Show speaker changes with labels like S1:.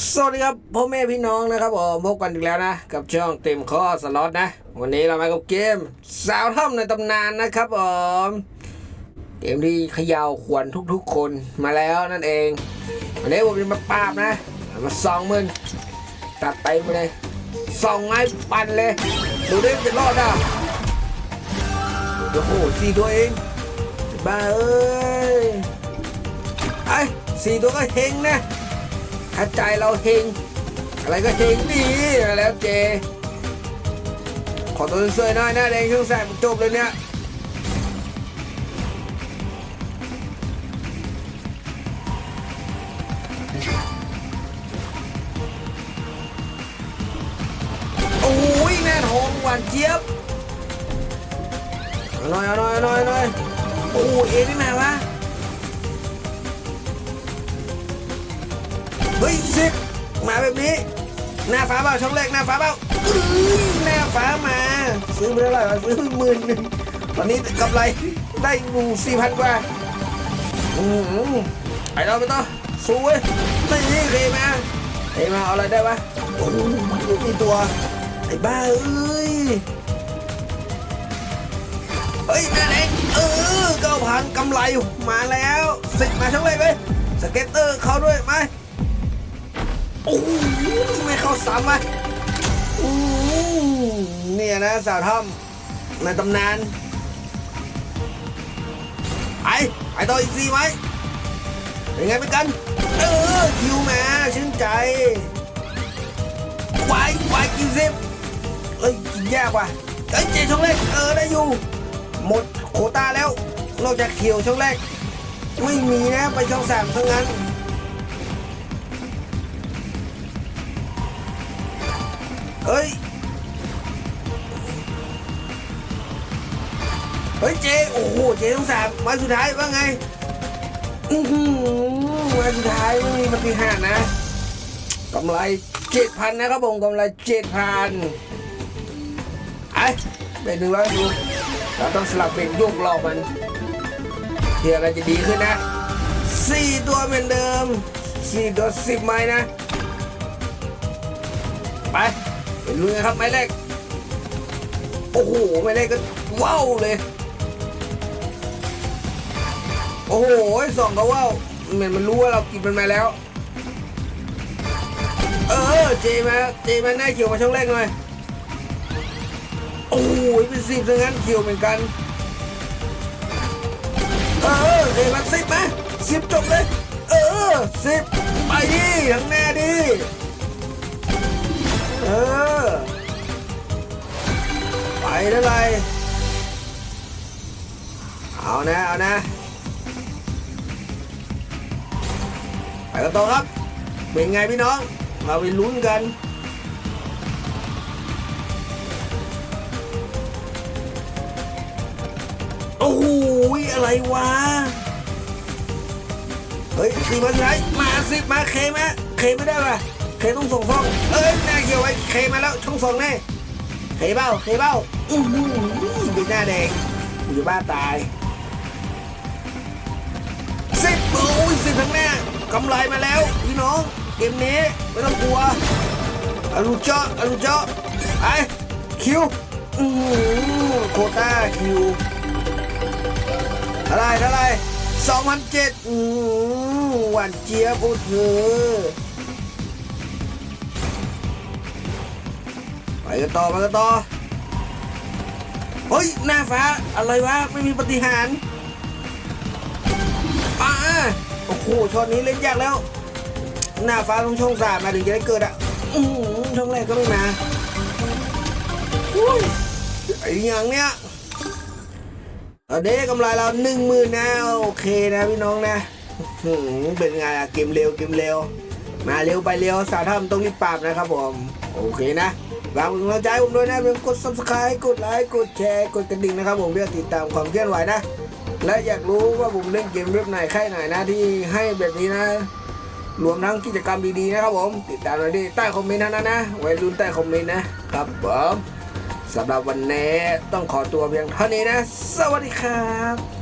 S1: สวัสดีครับพ่อแม่พี่น้องนะครับผมพบกันอีกแล้วนะ กับช่องเต็มข้อสล็อตนะ วันนี้เรามากับเกม สาวถ้ำในตำนานนะครับผมเกมที่เขย่าขวัญทุกๆคนมาแล้วนั่นเอง วันนี้ผมจะมาปราบนะ มาสองมื่นตัดไปมาเลยสองไม้ปั่นเลย ดูดิจะรอดอะโอ้โหสี่ตัวเองบ้าเอ้ยไอ้สี่ตัวก็เฮงนะ ถ้าใจเราเฮงอะไรก็เฮงดีแล้วเจ ขอตัวสวยหน่อยหน้าแดงช่วงแสบจบเลยเนี่ยโอ้ยแน่ทองหวานเจี๊ยบเอาหน่อยเอาหน่อยเอาหน่อยเอาหน่อยโอ้เอ็นี่มาวะ เฮ้ยสิบมาแบบนี้ หน้าฟ้าเปล่าช่องแรกหน้าฟ้าเปล่าหน้าฟ้ามา ซื้อไปเท่าไหร่ซื้อหมื่นหนึ่งตอนนี้กำไรได้อยู่สี่พันกว่าอืมไปต่อไปต่อสู้เว้ยนี่เคมาเคมาเอาอะไรได้วะโอ้โหมีตัวไอ้บ้าเอ้ยเฮ้ยนั่นเองเออเก้าพันกำไรมาแล้วสิมาช่องแรกเลยสเก็ตเตอร์เขาด้วยไหม โอ้โหไม่เข้าสามวะอืมเนี่ยนะสาวถ้ำในตำนานไปไปต่ออีกสี่ไหมเป็นไงเป็นกัน เออคิวมาชื่นใจวายวายกินซิบเอ้ยกินยากว่ะเอ้ยเจช่องแรกเออได้อยู่ หมดโคตาแล้ว นอกจากเขียวช่องแรก ไม่มีนะไปช่องสามทั้งนั้น เฮ้ย เฮ้ยเจ โอ้โห เจต้องสามวันสุดท้ายว่าไง อือหือวันสุดท้ายไม่มีปฏิหารย์นะกำไรเจ็ดพันนะครับผมกำไรเจ็ดพันไอ้เป็นหนึ่งร้อยดูเราต้องสลับเป็นโยกรอบมันเพื่ออะไรจะดีขึ้นนะสี่ตัวเหมือนเดิมสี่ตัวสิบไม้นะ ไป ไปลุยกันครับไม้แรก โอ้โหไม้แรกก็ว้าวเลย โอ้โหสองก็ว้าวเหมือนมันรู้ว่าเรากินมันมาแล้ว เออเจมาเจมาหน้าเขียวมาช่องแรกหน่อยโอ้ยเป็นสิบซะงั้นเขียวเหมือนกัน เออเจมาสิบไหมสิบจบเลย เออสิบไปดิข้างหน้าดิ เออ ไปได้เลย เอานะ เอานะ ไปกันต่อครับ เป็นไงพี่น้องมาไปลุ้นกันโอ้โหอะไรวะ เฮ้ยสี่มาสุดท้มาสิมาเคมาเคไม่ได้ป่ะ เคต้องส่งฟองเอ้ยหน้าเขียวไว้เคมาแล้วช่องสองแน่เคเบ้าเคเบ้าอื้อหือเป็นหน้าแดงอยู่บ้านตายสิบโอ้ยสิบทั้งแน่กำไรมาแล้วพี่น้องเกมนี้ไม่ต้องกลัวอรุเจาะอรุเจาะไปคิวอื้อหือโคต้าคิวเท่าไรเท่าไรสองพันเจ็ดหวานเจี๊ยบโอ้เธอ กันต่อไปกันต่อเฮ้ยหน้าฟ้าอะไรวะไม่มีปฏิหารย์ป้าโอ้โหช็อตนี้เล่นยากแล้ว หน้าฟ้าต้องช่องสามมาถึงจะได้เกิดอะอือหือช่องแรกก็ไม่มาอุ้ยไอ้อยังเนี้ยตอนนี้กำไรเราหนึ่งหมื่นนะโอเคนะพี่น้องนะหืมเป็นไงอะเกมเร็วเกมเร็ว มาเร็วไปเร็วสาวทำต้องรีบปราบนะครับผม โอเคนะ ฝากกำลังใจผมด้วยนะเพียงกด subscribe กดไลค์กดแชร์กดกระดิ่งนะครับผมเพื่อติดตามความเคลื่อนไหวนะ และอยากรู้ว่าผมเล่นเกมเว็บไหนค่ายไหนนะที่ให้แบบนี้นะ รวมทั้งกิจกรรมดีๆนะครับผม ติดตามเลยที่ใต้คอมเมนต์นั้นนะไว้รุนใต้คอมเมนต์นะครับผมสำหรับวันนี้ต้องขอตัวเพียงเท่านี้นะ สวัสดีครับ